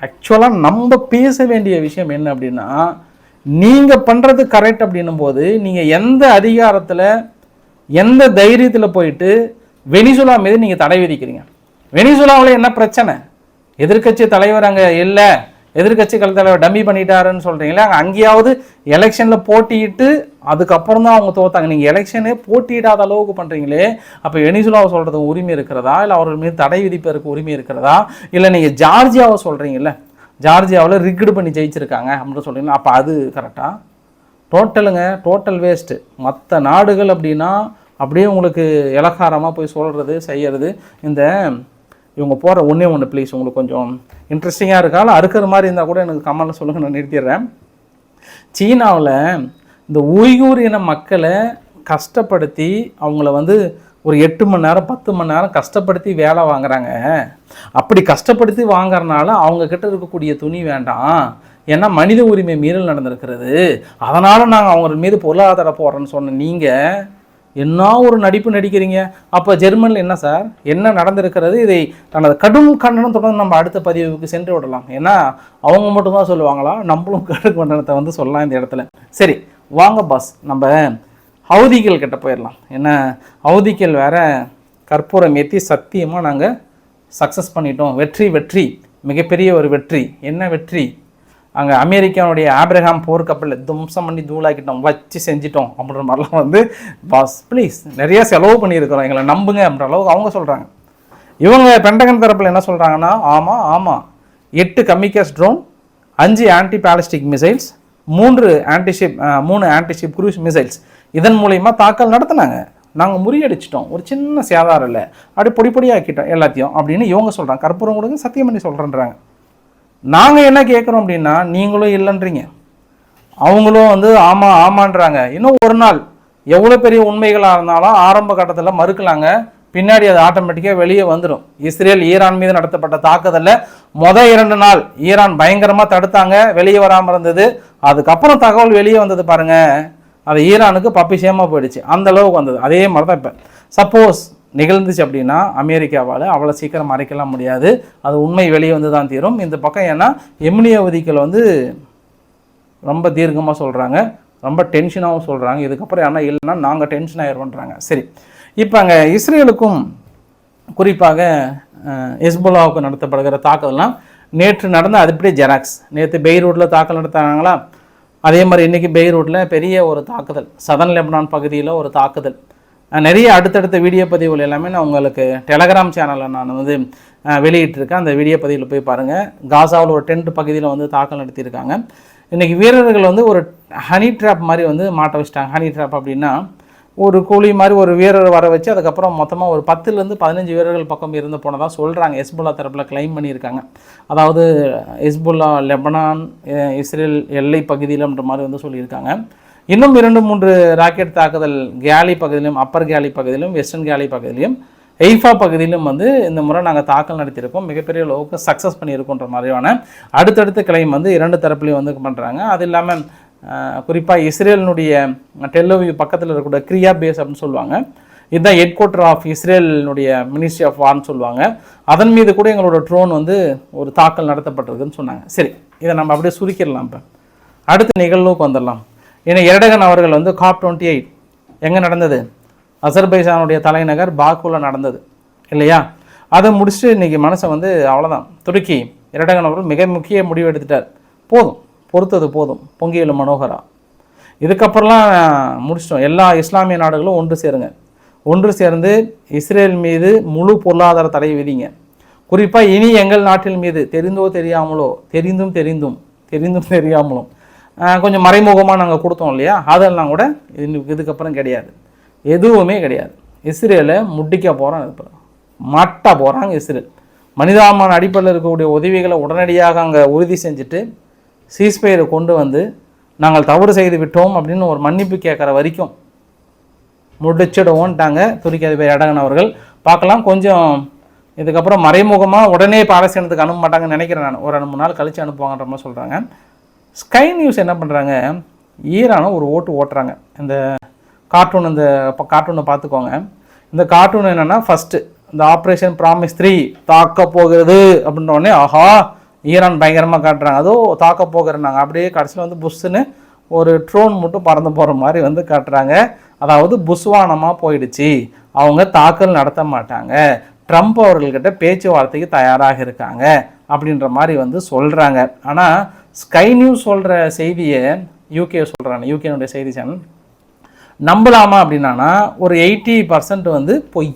ஆக்சுவலாக நம்ம பேச வேண்டிய விஷயம் என்ன அப்படின்னா நீங்கள் பண்ணுறது கரெக்ட் அப்படின்னும் போது நீங்கள் எந்த அதிகாரத்தில் எந்த தைரியத்தில் போயிட்டு வெனிசுலா மீது நீங்கள் தடை விதிக்கிறீங்க? வெனிசுலாவில் என்ன பிரச்சனை? எதிர்க்கட்சி தலைவர் அங்கே இல்லை. எதிர்க்கட்சி தலைவர் டம்மி பண்ணிட்டாருன்னு சொல்கிறீங்களே அங்கே அங்கேயாவது எலெக்ஷனில் போட்டியிட்டு அதுக்கப்புறம் தான் அவங்க தோத்தாங்க. நீங்கள் எலெக்ஷனே போட்டியிடாத அளவுக்கு பண்ணுறீங்களே அப்போ வெனிசுலாவை சொல்கிறதுக்கு உரிமை இருக்கிறதா? இல்லை அவர்கள் மீது தடை விதிப்பதற்கு உரிமை இருக்கிறதா? இல்லை நீங்கள் ஜார்ஜியாவை சொல்கிறீங்களே ஜார்ஜியாவில் ரிக்டு பண்ணி ஜெயிச்சிருக்காங்க அப்படின்னு சொல்கிறீங்களா அப்போ அது கரெக்டாக டோட்டலுங்க டோட்டல் வேஸ்ட்டு மற்ற நாடுகள் அப்படின்னா அப்படியே உங்களுக்கு இலக்காரமாக போய் சொல்கிறது செய்யறது. இந்த இவங்க போகிற ஒன்றே ஒன்று ப்ளீஸ் உங்களுக்கு கொஞ்சம் இன்ட்ரெஸ்டிங்காக இருக்கா? அறுக்கிற மாதிரி இருந்தால் கூட எனக்கு கமலில் சொல்லுங்கள் நான் நிறுத்திடுறேன். சீனாவில் இந்த உய்கூர் இன மக்களை கஷ்டப்படுத்தி அவங்கள வந்து ஒரு எட்டு மணி நேரம் பத்து மணி நேரம் கஷ்டப்படுத்தி வேலை வாங்குறாங்க. அப்படி கஷ்டப்படுத்தி வாங்குறனால அவங்கக்கிட்ட இருக்கக்கூடிய துணி வேண்டாம். ஏன்னா மனித உரிமை மீறல் நடந்திருக்கிறது. அதனால் நாங்கள் அவங்க மீது பொருளாதார போடுறோன்னு சொன்ன நீங்கள் என்ன ஒரு நடிப்பு நடிக்கிறீங்க? அப்போ ஜெர்மனில் என்ன சார்? என்ன நடந்திருக்கிறது? இதை தனது கடும் கண்டனம் தொடர்ந்து நம்ம அடுத்த பதிவுக்கு சென்று விடலாம். ஏன்னா அவங்க மட்டும்தான் சொல்லுவாங்களா? நம்மளும் கடும் கண்டனத்தை வந்து சொல்லலாம் இந்த இடத்துல. சரி வாங்க பாஸ் நம்ம அவதிகள் கிட்ட போயிடலாம் என்ன அவதிக்கள் வேற கற்பூரம் ஏற்றி சத்தியமாக நாங்கள் சக்ஸஸ் பண்ணிட்டோம். வெற்றி வெற்றி. மிகப்பெரிய ஒரு வெற்றி. என்ன வெற்றி? அங்கே அமெரிக்காவுடைய ஆப்ரஹாம் போர்க்கப்பலில் தும்சம் பண்ணி தூளாக்கிட்டோம். வச்சு செஞ்சிட்டோம். அப்படின்ற மாதிரிலாம் வந்து பாஸ் ப்ளீஸ் நிறையா செலவு பண்ணியிருக்கிறோம். எங்களை நம்புங்க அப்படின்ற அளவுக்கு அவங்க சொல்கிறாங்க இவங்க பெண்டகன் தரப்பில் என்ன சொல்கிறாங்கன்னா ஆமாம் ஆமாம் எட்டு கமிக்கஸ் ட்ரோன் அஞ்சு ஆன்டி பேலஸ்டிக் மிசைல்ஸ் மூன்று ஆன்டிஷிப் மூணு ஆன்டிஷிப் குரூஸ் மிசைல்ஸ் இதன் மூலயமா தாக்கல் நடத்தினாங்க. நாங்கள் முறியடிச்சிட்டோம். ஒரு சின்ன சேதாரம் இல்லை அப்படி பொடி பொடியாக்கிட்டோம் எல்லாத்தையும் அப்படின்னு இவங்க சொல்கிறாங்க கற்பூரம் கொடுங்க சத்தியம் பண்ணி சொல்கிறேன்றாங்க நாங்கள் என்ன கேட்குறோம் அப்படின்னா நீங்களும் இல்லைன்றீங்க. அவங்களும் வந்து ஆமாம் ஆமான்றாங்க. இன்னும் ஒரு நாள் எவ்வளோ பெரிய உண்மைகளாக இருந்தாலும் ஆரம்ப கட்டத்தில் மறுக்கலாங்க. பின்னாடி அது ஆட்டோமேட்டிக்காக வெளியே வந்துடும் இஸ்ரேல் ஈரான் மீது நடத்தப்பட்ட தாக்குதலில் மொதல் இரண்டு நாள் ஈரான் பயங்கரமாக தடுத்தாங்க. வெளியே வராமல் இருந்தது. அதுக்கப்புறம் தகவல் வெளியே வந்தது பாருங்கள் அது ஈரானுக்கு பப்பிஷேமாக போயிடுச்சு. அந்த அளவுக்கு வந்தது. அதே மாதிரி தான் இப்போ. சப்போஸ் நிகழ்ந்துச்சு அப்படின்னா அமெரிக்காவால் அவ்வளோ சீக்கிரம் மறைக்கலாம் முடியாது. அது உண்மை வெளியே வந்து தான் தீரும். இந்த பக்கம் ஏன்னா எம்னிய அவதிகள் வந்து ரொம்ப தீர்க்கமாக சொல்கிறாங்க ரொம்ப டென்ஷனாகவும் சொல்கிறாங்க இதுக்கப்புறம் ஏன்னா இல்லைன்னா நாங்கள் டென்ஷன் ஆயிடுவோன்றாங்க சரி. இப்போ அங்கே இஸ்ரேலுக்கும் குறிப்பாக எஸ்புல்லாவுக்கு நடத்தப்படுகிற தாக்குதல்லாம் நேற்று நடந்த அது இப்படியே ஜெராக்ஸ். நேற்று பெய்ரூட்டில் தாக்கல் நடத்தாங்களா அதே மாதிரி இன்றைக்கி பெய்ரூட்டில் பெரிய ஒரு தாக்குதல் சதன் லெபனான் பகுதியில் ஒரு தாக்குதல். நிறைய அடுத்தடுத்த வீடியோ பதிவுகள் எல்லாமே நான் உங்களுக்கு டெலகிராம் சேனலில் நான் வந்து வெளியிட்டிருக்கேன். அந்த வீடியோ பதிவில் போய் பாருங்கள் காசாவில் ஒரு டென்ட் பகுதியில் வந்து தாக்கல் நடத்தியிருக்காங்க. இன்றைக்கி வீரர்கள் வந்து ஒரு ஹனி ட்ராப் மாதிரி வந்து மாட்ட வச்சிட்டாங்க. ஹனி ட்ராப் அப்படின்னா ஒரு கூலி மாதிரி ஒரு வீரர் வர வச்சு அதுக்கப்புறம் மொத்தமாக ஒரு பத்துலேருந்து பதினஞ்சு வீரர்கள் பக்கம் இருந்து போனதாக சொல்கிறாங்க ஹெஸ்புல்லா தரப்பில் கிளைம் பண்ணியிருக்காங்க. அதாவது ஹெஸ்புல்லா லெபனான் இஸ்ரேல் எல்லை பகுதியிலன்ற மாதிரி வந்து சொல்லியிருக்காங்க. இன்னும் இரண்டு மூன்று ராக்கெட் தாக்குதல் கேலி பகுதியிலும் அப்பர் கேலி பகுதியிலும் வெஸ்டர்ன் கேலி பகுதியிலும் எய்ஃபா பகுதியிலும் வந்து இந்த முறை நாங்கள் தாக்கல் நடத்தியிருக்கோம். மிகப்பெரிய அளவுக்கு சக்ஸஸ் பண்ணியிருக்கோன்ற மாதிரியான அடுத்தடுத்த கிளைம் வந்து இரண்டு தரப்புலையும் வந்து பண்ணுறாங்க அது இல்லாமல் குறிப்பாக இஸ்ரேலினுடைய டெல்லோவி பக்கத்தில் இருக்கக்கூடிய கிரியா பேஸ் அப்படின்னு சொல்லுவாங்க. இதுதான் ஹெட் குவார்ட்டர் ஆஃப் இஸ்ரேலினுடைய மினிஸ்ட்ரி ஆஃப் வார்னு சொல்லுவாங்க. அதன் மீது கூட எங்களோட ட்ரோன் வந்து ஒரு தாக்கல் நடத்தப்பட்டிருக்குன்னு சொன்னாங்க. சரி இதை நம்ம அப்படியே சுருக்கிடலாம் இப்போ. அடுத்த நிகழ்வுக்கு வந்துடலாம். ஏன்னா எரடகன் அவர்கள் வந்து காப் டுவெண்ட்டி எயிட் எங்கே நடந்தது? அசர்பைசானுடைய தலைநகர் பாக்குவில் நடந்தது. இல்லையா? அதை முடிச்சுட்டு இன்றைக்கி மனசை வந்து அவ்வளோதான் துருக்கி எரடகன் அவர்கள் மிக முக்கிய முடிவு எடுத்துட்டார். போதும். பொறுத்தது போதும். பொங்கியல் மனோகரா. இதுக்கப்புறம்லாம் முடிச்சிட்டோம். எல்லா இஸ்லாமிய நாடுகளும் ஒன்று சேருங்க. ஒன்று சேர்ந்து இஸ்ரேல் மீது முழு பொருளாதார தடை விதிங்க. குறிப்பாக இனி எங்கள் நாட்டில் மீது தெரிந்தோ தெரியாமலோ தெரிந்தும் தெரிந்தும் தெரிந்தும் தெரியாமலும் கொஞ்சம் மறைமுகமாக நாங்கள் கொடுத்தோம் இல்லையா? அதெல்லாம் கூட இது- இதுக்கப்புறம் கிடையாது. எதுவுமே கிடையாது. இஸ்ரேலை முட்டிக்க போகிறான் இப்போ. மாட்ட போகிறாங்க இஸ்ரேல். மனிதாமான அடிப்படையில் இருக்கக்கூடிய உதவிகளை உடனடியாக அங்கே உறுதி செஞ்சுட்டு சீஸ்பயரை கொண்டு வந்து நாங்கள் தவறு செய்து விட்டோம் அப்படின்னு ஒரு மன்னிப்பு கேட்குற வரைக்கும் முடிச்சிடுவோன்ட்டாங்க. துருக்கி அதிபர் எடகன் அவர்கள். பார்க்கலாம் கொஞ்சம் இதுக்கப்புறம் மறைமுகமாக உடனே பாலஸ்தீனத்துக்கு அனுப்ப மாட்டாங்கன்னு நினைக்கிறேன் நான். ஒரு ரெண்டு மூணு நாள் கழிச்சு அனுப்புவாங்கன்ற மாதிரி சொல்கிறாங்க ஸ்கை நியூஸ் என்ன பண்ணுறாங்க ஈரானும் ஒரு ஓட்டு ஓட்டுறாங்க. இந்த கார்ட்டூன் இந்த கார்ட்டூனை பார்த்துக்கோங்க. இந்த கார்ட்டூன் என்னென்னா ஃபஸ்ட்டு இந்த ஆப்ரேஷன் ப்ராமிஸ் த்ரீ தாக்க போகிறது அப்படின்ற உடனே ஆஹா! ஈரான் பயங்கரமாக காட்டுறாங்க. அதோ தாக்க போகிறனாங்க அப்படியே கடைசியில் வந்து புஷ்ஷுன்னு ஒரு ட்ரோன் மட்டும் பறந்து போகிற மாதிரி வந்து காட்டுறாங்க. அதாவது புஸ்வானமாக போயிடுச்சு. அவங்க தாக்கல் நடத்த மாட்டாங்க. ட்ரம்ப் அவர்கள்கிட்ட பேச்சுவார்த்தைக்கு தயாராக இருக்காங்க அப்படின்ற மாதிரி வந்து சொல்கிறாங்க ஆனால் ஸ்கை நியூஸ் சொல்கிற செய்தியை யூகே சொல்கிறாங்க யூகேனுடைய செய்தி சேனல். நம்பலாமா அப்படின்னா ஒரு எயிட்டி பர்சன்ட் வந்து பொய்.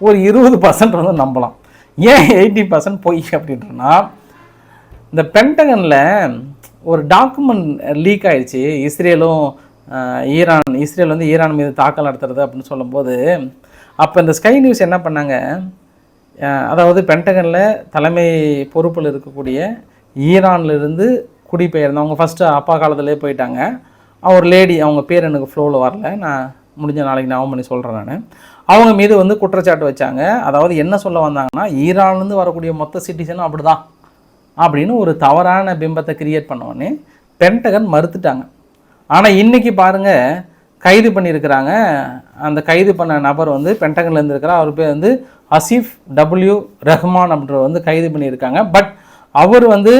ஒரு இருபது பர்சன்ட் வந்து நம்பலாம். ஏன் எயிட்டி பர்சன்ட் பொய் அப்படின்றனா இந்த பென்டகனில் ஒரு டாக்குமெண்ட் லீக் ஆயிடுச்சு. இஸ்ரேலும் ஈரான் இஸ்ரேல் வந்து ஈரான் மீது தாக்கல் நடத்துறது அப்படின்னு சொல்லும்போது அப்போ இந்த ஸ்கை நியூஸ் என்ன பண்ணாங்க? அதாவது பென்டகனில் தலைமை பொறுப்பில் இருக்கக்கூடிய ஈரான்லேருந்து குடிபெயர்ந்தவங்க ஃபஸ்ட்டு அப்பா காலத்திலே போயிட்டாங்க. ஒரு லேடி அவங்க பேர் எனக்கு ஃப்ளோவில் வரல. நான் முடிஞ்ச நாளைக்கு ஞாபகம் பண்ணி சொல்கிறேன் நான். அவங்க மீது வந்து குற்றச்சாட்டு வச்சாங்க. அதாவது என்ன சொல்ல வந்தாங்கன்னா ஈரான்லேருந்து வரக்கூடிய மொத்த சிட்டிசனும் அப்படி தான் அப்படின்னு ஒரு தவறான பிம்பத்தை கிரியேட் பண்ண பென்டகன் மறுத்துட்டாங்க. ஆனால் இன்றைக்கி பாருங்க கைது பண்ணியிருக்கிறாங்க. அந்த கைது பண்ண நபர் வந்து பென்டகன்லேருந்து இருக்கிறார் அவர் பேர் வந்து அசீஃப் டபுள்யூ ரஹ்மான் அப்படின்றவர் வந்து கைது பண்ணியிருக்காங்க. பட் அவர் வந்து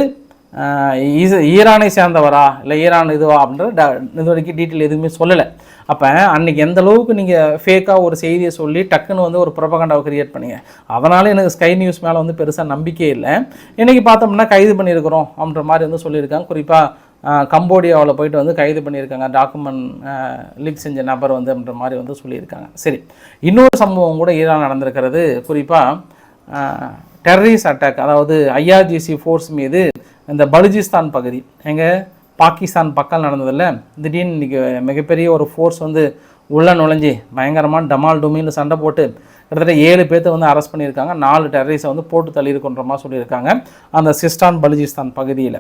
ஈரானை சேர்ந்தவரா? இல்லை ஈரான் இதுவா? அப்படின்ற இது வரைக்கும் டீட்டெயில் எதுவுமே சொல்லலை. அப்போ அன்றைக்கி எந்த அளவுக்கு நீங்கள் ஃபேக்காக ஒரு செய்தியை சொல்லி டக்குன்னு வந்து ஒரு ப்ரொபகண்டாவை கிரியேட் பண்ணீங்க? அதனால் எனக்கு ஸ்கை நியூஸ் மேலே வந்து பெருசாக நம்பிக்கை இல்லை. இன்றைக்கி பார்த்தோம்னா கைது பண்ணியிருக்கிறோம் அப்படின்ற மாதிரி வந்து சொல்லியிருக்காங்க. குறிப்பாக கம்போடியாவில் போயிட்டு வந்து கைது பண்ணியிருக்காங்க. டாக்குமெண்ட் லீக் செஞ்ச நபர் வந்து அப்படின்ற மாதிரி வந்து சொல்லியிருக்காங்க. சரி இன்னொரு சம்பவம் கூட ஈரான் நடந்திருக்கிறது. குறிப்பாக டெரரிஸ் அட்டாக் அதாவது ஐஆர்ஜிசி ஃபோர்ஸ் மீது இந்த பலுஜிஸ்தான் பகுதி. எங்கள் பாகிஸ்தான் பக்கம் நடந்ததில்ல திடீர்னு இன்றைக்கி மிகப்பெரிய ஒரு ஃபோர்ஸ் வந்து உள்ளே நுழைஞ்சி பயங்கரமான டமால் டுமின்னு சண்டை போட்டு கிட்டத்தட்ட ஏழு பேர்த்த வந்து அரெஸ்ட் பண்ணியிருக்காங்க. நாலு டெரரிஸை வந்து போட்டு தள்ளியிருக்குன்ற மாதிரி சொல்லியிருக்காங்க அந்த சிஸ்டான் பலுஜிஸ்தான் பகுதியில்.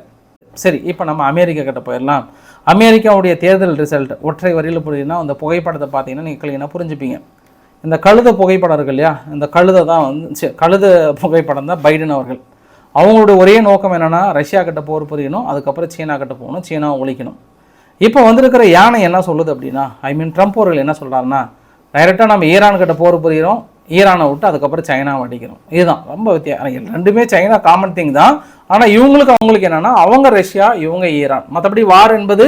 சரி இப்போ நம்ம அமெரிக்கா கிட்ட போயிடலாம். அமெரிக்காவுடைய தேர்தல் ரிசல்ட் ஒற்றை வரியில் புரியுதுன்னா அந்த புகைப்படத்தை பார்த்தீங்கன்னா நீங்கள் கிளீனாக புரிஞ்சுப்பீங்க. இந்த கழுத புகைப்படம் இருக்கு இல்லையா? இந்த கழுதை தான் வந்து கழுத புகைப்படம் தான் பைடன் அவர்கள். அவங்களோட ஒரே நோக்கம் என்னென்னா ரஷ்யா கிட்ட போர் புரியணும் அதுக்கப்புறம் சீனா கிட்ட போகணும் சீனாவை ஒழிக்கணும். இப்போ வந்திருக்கிற யானை என்ன சொல்லுது அப்படின்னா ஐ மீன் ட்ரம்ப் அவர்கள் என்ன சொல்கிறாருன்னா டைரெக்டாக நம்ம ஈரான் கிட்ட போர் புரிகிறோம் ஈரானை விட்டு அதுக்கப்புறம் சைனா அடிக்கிறோம். இதுதான் ரொம்ப வித்தியாசம் ரெண்டுமே சைனா காமன் திங் தான். ஆனால் இவங்களுக்கு அவங்களுக்கு என்னென்னா அவங்க ரஷ்யா இவங்க ஈரான். மற்றபடி வார் என்பது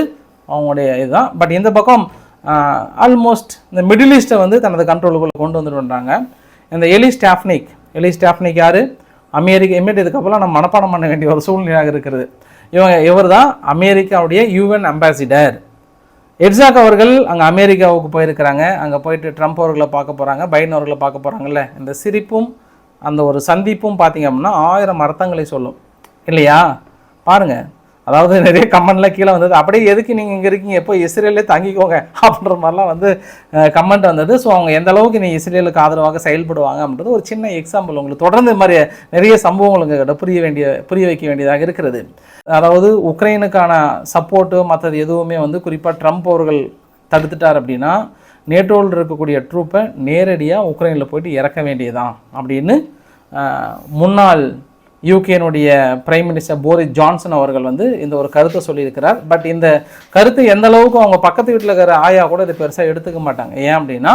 அவங்களுடைய இதுதான். பட் இந்த பக்கம் ஆல்மோஸ்ட் இந்த மிடில் ஈஸ்ட்டை வந்து தனது கண்ட்ரோலுக்குள்ளே கொண்டு வந்துட்டுன்றாங்க இந்த எலி ஸ்டாஃப்னிக் எலி ஸ்டாஃப்னிக் யார்? அமெரிக்க இமீடியட் இதுக்கப்புறம் நம்ம மனப்பாடம் பண்ண வேண்டிய ஒரு சூழ்நிலையாக இருக்கிறது. இவங்க இவர் தான் அமெரிக்காவுடைய யூஎன் அம்பாசிடர் எட்ஸாக் அவர்கள் அங்கே அமெரிக்காவுக்கு போயிருக்கிறாங்க. அங்கே போயிட்டு ட்ரம்ப் அவர்களை பார்க்க போகிறாங்க பைடன் அவர்களை பார்க்க போகிறாங்கல்ல இந்த சிரிப்பும் அந்த ஒரு சந்திப்பும் பார்த்தீங்க அப்படின்னா ஆயிரம் அர்த்தங்களை சொல்லும். இல்லையா? பாருங்கள் அதாவது நிறைய கமெண்ட்லாம் கீழே வந்தது. அப்படியே எதுக்கு நீங்கள் இங்கே இருக்கீங்க? எப்போ இஸ்ரேலே தங்கிக்கோங்க அப்படின்ற மாதிரிலாம் வந்து கமெண்ட் வந்தது. ஸோ அவங்க எந்த அளவுக்கு நீ இஸ்ரேலுக்கு ஆதரவாக செயல்படுவாங்க அப்படின்றது ஒரு சின்ன எக்ஸாம்பிள் உங்களுக்கு தொடர்ந்து இந்த மாதிரி நிறைய சம்பவங்கள் உங்ககிட்ட புரிய வேண்டிய புரிய வைக்க வேண்டியதாக இருக்கிறது. அதாவது உக்ரைனுக்கான சப்போர்ட்டு மற்றது எதுவுமே வந்து குறிப்பாக ட்ரம்ப் அவர்கள் தடுத்துட்டார் அப்படின்னா நேட்டோவில் இருக்கக்கூடிய ட்ரூப்பை நேரடியாக உக்ரைனில் போயிட்டு இறக்க வேண்டியதான் அப்படின்னு முன்னாள் யூகேனுடைய பிரைம் மினிஸ்டர் போரிஸ் ஜான்சன் அவர்கள் வந்து இந்த ஒரு கருத்தை சொல்லியிருக்கிறார். பட் இந்த கருத்து எந்த அளவுக்கு அவங்க பக்கத்து வீட்டில் இருக்கிற ஆயா கூட இதை பெருசாக எடுத்துக்க மாட்டாங்க. ஏன் அப்படின்னா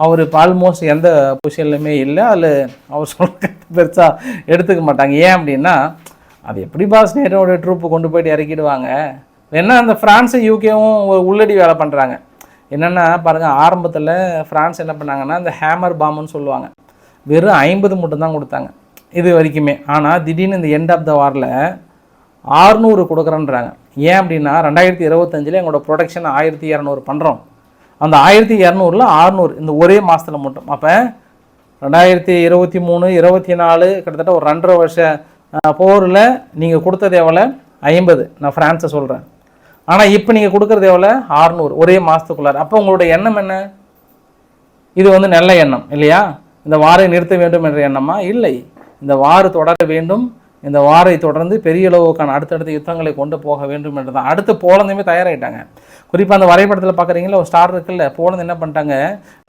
அவர் இப்போ ஆல்மோஸ்ட் எந்த பொசிஷன்லையுமே இல்லை அதில் அவர் சொல்ல பெருசாக எடுத்துக்க மாட்டாங்க. ஏன் அப்படின்னா அது எப்படி பாஸ் நேரோட ட்ரூப்பு கொண்டு போயிட்டு இறக்கிடுவாங்க? என்ன அந்த ஃப்ரான்ஸும் யூகேவும் ஒரு உள்ளடி வேலை பண்ணுறாங்க என்னென்னா பாருங்கள் ஆரம்பத்தில் ஃப்ரான்ஸ் என்ன பண்ணாங்கன்னா இந்த ஹேமர் பாம்புன்னு சொல்லுவாங்க. வெறும் ஐம்பது மட்டும் தான் கொடுத்தாங்க. இது வரைக்குமே. ஆனால் திடீர்னு இந்த எண்ட் ஆஃப் த வாரில் ஆறுநூறு கொடுக்குறேன்றாங்க. ஏன் அப்படின்னா ரெண்டாயிரத்தி இருபத்தஞ்சில் எங்களோட ப்ரொடக்ஷன் ஆயிரத்தி இரநூறு பண்ணுறோம் அந்த ஆயிரத்தி இரநூறுல ஆறுநூறு இந்த ஒரே மாதத்தில் மட்டும். அப்போ ரெண்டாயிரத்தி இருபத்தி மூணு இருபத்தி நாலு கிட்டத்தட்ட ஒரு ரெண்டரை வருஷ போரில் நீங்கள் கொடுத்தது எவ்வளோ ஐம்பது. நான் ஃப்ரான்ஸை சொல்கிறேன் ஆனால் இப்போ நீங்கள் கொடுக்குறது எவ்வளோ ஆறுநூறு. ஒரே மாதத்துக்குள்ளார் அப்போ உங்களுடைய எண்ணம் என்ன? இது வந்து நல்ல எண்ணம் இல்லையா? இந்த வாரை நிறுத்த வேண்டும் என்ற எண்ணமா? இல்லை. இந்த வாறு தொடர வேண்டும். இந்த வாரை தொடர்ந்து பெரிய அளவுக்கான அடுத்தடுத்த யுத்தங்களை கொண்டு போக வேண்டும் என்று தான் அடுத்து போலந்துமே தயாராகிட்டாங்க குறிப்பாக அந்த வரைபடத்தில் பார்க்குறீங்களா ஒரு ஸ்டார் இருக்குல்ல போலந்து என்ன பண்ணிட்டாங்க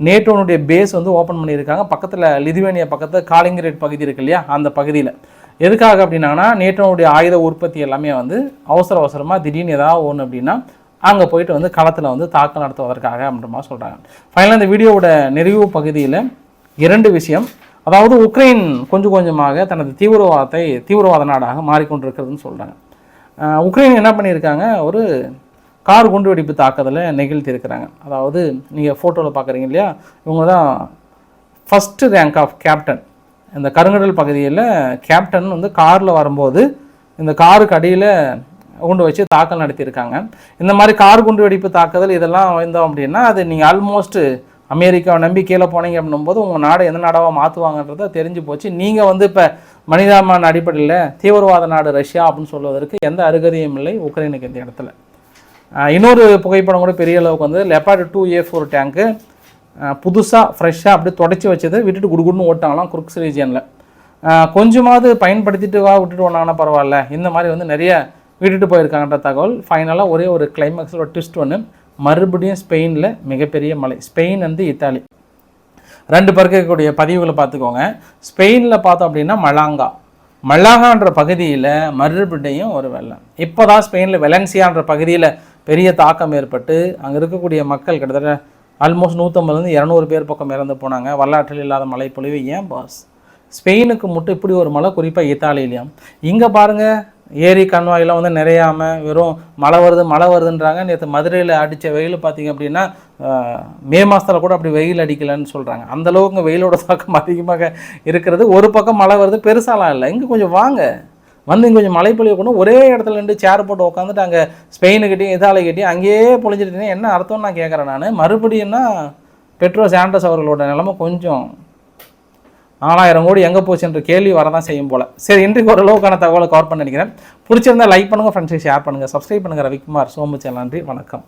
நேட்டோனுடைய பேஸ் வந்து ஓப்பன் பண்ணியிருக்காங்க. பக்கத்தில் லிதுவேனியா பக்கத்தில் காலிங்கரேட் பகுதி இருக்கு இல்லையா அந்த பகுதியில். எதுக்காக அப்படின்னா நேட்டோனுடைய ஆயுத உற்பத்தி எல்லாமே வந்து அவசர அவசரமாக திடீர்னு ஏதாவது ஒன்று அப்படின்னா அங்கே போயிட்டு வந்து களத்தில் வந்து தாக்கல் நடத்துவதற்காக அப்படின்ற மாதிரி சொல்கிறாங்க ஃபைனலாக இந்த வீடியோவோட நிறைவு பகுதியில் இரண்டு விஷயம் அதாவது உக்ரைன் கொஞ்சம் கொஞ்சமாக தனது தீவிரவாதத்தை தீவிரவாத நாடாக மாறிக்கொண்டிருக்கிறதுன்னு சொல்கிறாங்க உக்ரைன் என்ன பண்ணியிருக்காங்க? ஒரு கார் குண்டுவெடிப்பு தாக்குதலை நிகழ்த்தியிருக்கிறாங்க. அதாவது நீங்கள் ஃபோட்டோவில் பார்க்குறீங்க இல்லையா? இவங்க தான் ஃபஸ்ட்டு ரேங்க் ஆஃப் கேப்டன் இந்த கருங்கடல் பகுதியில் கேப்டன் வந்து காரில் வரும்போது இந்த காருக்கு அடியில் குண்டு வச்சு தாக்கல் நடத்தியிருக்காங்க. இந்த மாதிரி கார் குண்டு வெடிப்பு தாக்குதல் இதெல்லாம் வந்தோம் அப்படின்னா அது நீங்கள் ஆல்மோஸ்ட்டு அமெரிக்காவை நம்பி கீழே போனீங்க அப்படின்னும் போது உங்கள் நாடு எந்த நாடாக மாற்றுவாங்கன்றத தெரிஞ்சு போச்சு. நீங்கள் வந்து இப்போ மனிதாபிமான அடிப்படையில் தீவிரவாத நாடு ரஷ்யா அப்படின்னு சொல்வதற்கு எந்த அருகதையும் இல்லை உக்ரைனுக்கு இந்த இடத்துல. இன்னொரு புகைப்படம் கூட பெரிய அளவுக்கு வந்து லெப்பார்டு டூ ஏ ஃபோர் டேங்க்கு புதுசாக ஃப்ரெஷ்ஷாக அப்படியே தொடச்சி வச்சதை. விட்டுட்டு குடுகுடுன்னு ஓட்டாங்களாம் குருக்ஸ் ரீஜியனில். கொஞ்சமாவது பயன்படுத்திட்டு வா விட்டுட்டு வந்தாங்கன்னா பரவாயில்ல. இந்த மாதிரி வந்து நிறைய விட்டுட்டு போயிருக்காங்கன்ற தகவல். ஃபைனலாக ஒரே ஒரு கிளைமேக்ஸில் ஒரு ட்விஸ்ட் ஒன்று மறுபடியும் ஸ்பெயினில் மிகப்பெரிய மலை ஸ்பெயின் வந்து இத்தாலி. ரெண்டு பேருக்கு இருக்கக்கூடிய பதிவுகளை பார்த்துக்கோங்க. ஸ்பெயினில் பார்த்தோம் அப்படின்னா மலாங்கா. மல்லாகான்ற பகுதியில் மறுபடியும் ஒரு வெள்ளம். இப்போ தான் ஸ்பெயினில் வெலன்சியான்ற பகுதியில் பெரிய தாக்கம் ஏற்பட்டு அங்கே இருக்கக்கூடிய மக்கள் கிட்டத்தட்ட ஆல்மோஸ்ட் நூற்றம்பதுலேருந்து இரநூறு பேர் பக்கம் இறந்து போனாங்க. வரலாற்றில் இல்லாத மழைப்பொழிவு ஏன் பாஸ் ஸ்பெயினுக்கு மட்டும் இப்படி ஒரு மழை குறிப்பாக இத்தாலியிலையும் இங்கே பாருங்கள் ஏரி கண்வாயெல்லாம் வந்து நிறையாமல் வெறும் மழை வருது மழை வருதுன்றாங்க. நேற்று மதுரையில் அடித்த வெயில் பார்த்தீங்க அப்படின்னா மே மாதத்தில் கூட அப்படி வெயில் அடிக்கலைன்னு சொல்கிறாங்க அந்தளவுக்கு வெயிலோட தாக்கம் அதிகமாக இருக்கிறது. ஒரு பக்கம் மழை வருது பெருசாலாம் இல்லை. இங்கே கொஞ்சம் வாங்க. வந்து இங்கே கொஞ்சம் மழை பொழிவு கொண்டு ஒரே இடத்துல நின்று சேர் போட்டு உட்காந்துட்டு அங்கே ஸ்பெயினுக்கிட்டையும் இத்தாலிக்கிட்டையும் அங்கேயே பொழிஞ்சிட்டு என்ன அர்த்தம்னு நான் கேட்குறேன் நான். மறுபடியும்னா பெட்ரோ சாண்டஸ் அவர்களோட நிலமை கொஞ்சம் நாலாயிரம் கோடி எங்கே போச்சு என்ற கேள்வி வரதான் செய்யும் போல. சரி இன்றைக்கு ஓரளவுக்கான தகவலை கவர் பண்ண நினைக்கிறேன். பிடிச்சிருந்தா லைக் பண்ணுங்கள் ஃப்ரெண்ட்ஸை ஷேர் பண்ணுங்கள் சப்ஸ்கிரைப் பண்ணுங்கள் ரவிக்குமார். சோமுச்சல் நன்றி வணக்கம்.